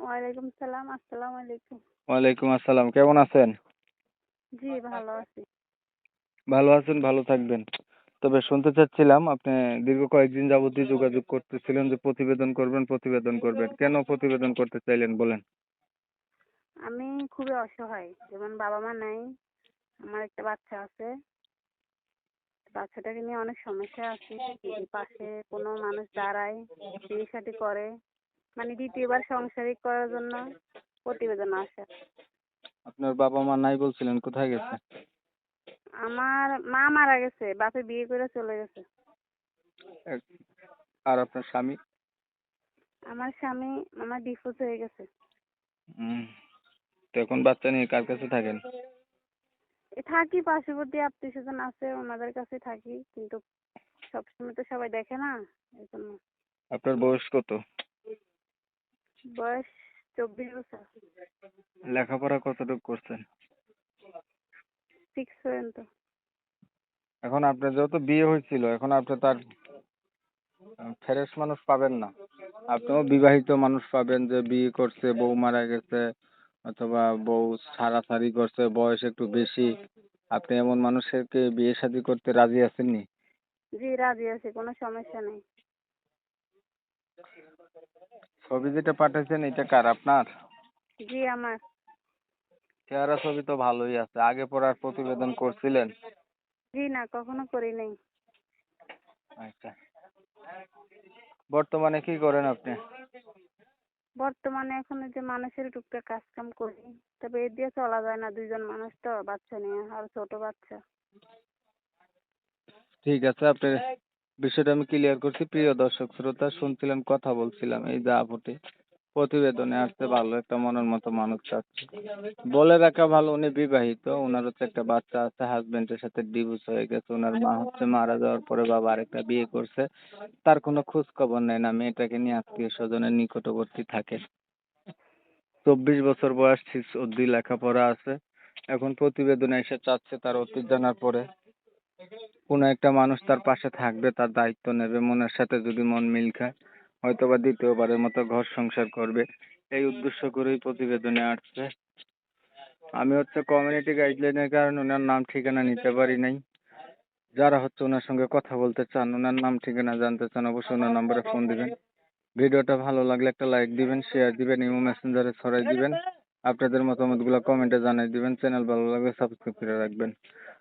ওয়ালাইকুম সালাম আসসালামু আলাইকুম। ওয়ালাইকুম আসসালাম কেমন আছেন? জি ভালো আছি। ভালো আছেন ভালো থাকবেন। তবে শুনতে চাচ্ছিলাম আপনি দীর্ঘ কয়েকদিন যাবতই যোগাযোগ করতেছিলেন যে প্রতিবেদন করবেন প্রতিবেদন করবেন। কেন প্রতিবেদন করতে চাইলেন বলেন। আমি খুবই অসহায় যেমন বাবা মা নাই আমার একটা বাচ্চা আছে। বাচ্চাটাকে নিয়ে অনেক সমস্যা আছে পাশে কোনো মানুষ দাঁড়ায় বিয়ে শাদী করে। মানে দ্বিতীয়বার সংসারিক করার জন্য প্রতিবেদন আসে। আপনার বাবা মা নাই বলছিলেন কোথায় গেছে? আমার মা মারা গেছে বাপে বিয়ে করে চলে গেছে। আর আপনার স্বামী? আমার স্বামী আমার ডিভোর্স হয়ে গেছে। তো এখন বাচ্চা নিয়ে কার কাছে থাকেন? থাকি পার্শ্ববর্তী আত্মীয় স্বজন আছে ওনাদের কাছে থাকি কিন্তু সবসময় তো সবাই দেখে না এই জন্য আপনার বয়স কত? বয়স চব্বিশ বছর। লেখাপড়া কতটুকু করছেন? সিক্স পর্যন্ত। এখন আপনার যেহেতু বিয়ে হয়েছিল এখন আপনি তার ফ্রেশ মানুষ পাবেন না। আপনিও বিবাহিত মানুষ পাবেন যে বিয়ে করছে বউ মারা গেছে অথবা বউ ছাড়াছাড়ি করছে বয়স একটু বেশি। আপনি এমন মানুষেরকে বিয়ে শাদী করতে রাজি আছেননি? জি রাজি আছি কোনো সমস্যা নেই। ছবি যেটা পাঠাইছেন এটা কার আপনার? জি আমার। চেহারা ছবি তো ভালোই আছে। আগে পড়ার প্রতিবেদন করছিলেন? জি না কখনো করি নাই। আচ্ছা। বর্তমানে কি করেন আপনি? বর্তমানে এখন যে মানুষের টুকটাক কাজ কাম করি তবে এ দিয়ে চলা যায় না দুইজন মানুষ তো বাচ্চা নিয়ে আর ছোট বাচ্চা। ঠিক আছে আপনার বিষয়টা আমি ক্লিয়ার করছি। প্রিয় দর্শক, শ্রোতা শুনছিলাম কথা বলছিলাম। এই যে আপুটি প্রতিবেদনে আসতে ভালো একটা মনের মতো মানুষ চাচ্ছে। বলে রাখা ভালো, উনি বিবাহিত ওনার হচ্ছে একটা বাচ্চা আছে হাজবেন্ডের সাথে ডিভোর্স হয়ে গেছে ওনার মা হচ্ছে মারা যাওয়ার পরে বাবা আরেকটা বিয়ে করছে। তার কোনো খোঁজ খবর নেয় না, মেয়েটাকে নিয়ে আত্মীয় স্বজনের নিকটবর্তী থাকে। চব্বিশ বছর বয়স অব্দি লেখাপড়া আছে। এখন প্রতিবেদনে এসে চাচ্ছে তার অতীত জানার পরে। কোনো একটা মানুষ তার পাশে থাকবে, তার দায়িত্ব নেবে, মনের সাথে যদি মন মিল খায় হয়তো বা দ্বিতীয়বারের মতো ঘর সংসার করবে। এই উদ্দেশ্য করেই প্রতিবেদনে আসছে। আমি হচ্ছে কমিউনিটি গাইডলাইনের কারণে ওনার নাম ঠিকানা নিতে পারি নাই। যারা হচ্ছে ওনার সঙ্গে কথা বলতে চান, ওনার নাম ঠিকানা জানতে চান, অবশ্যই ওনার নম্বরে ফোন দিবেন। ভিডিওটা ভালো লাগলে একটা লাইক দিবেন শেয়ার দিবেন, ইমো মেসেঞ্জারে ছড়াই দিবেন। আপনাদের মতামতগুলো কমেন্টে জানাই দিবেন। চ্যানেল ভালো লাগলে সাবস্ক্রাইব করে রাখবেন।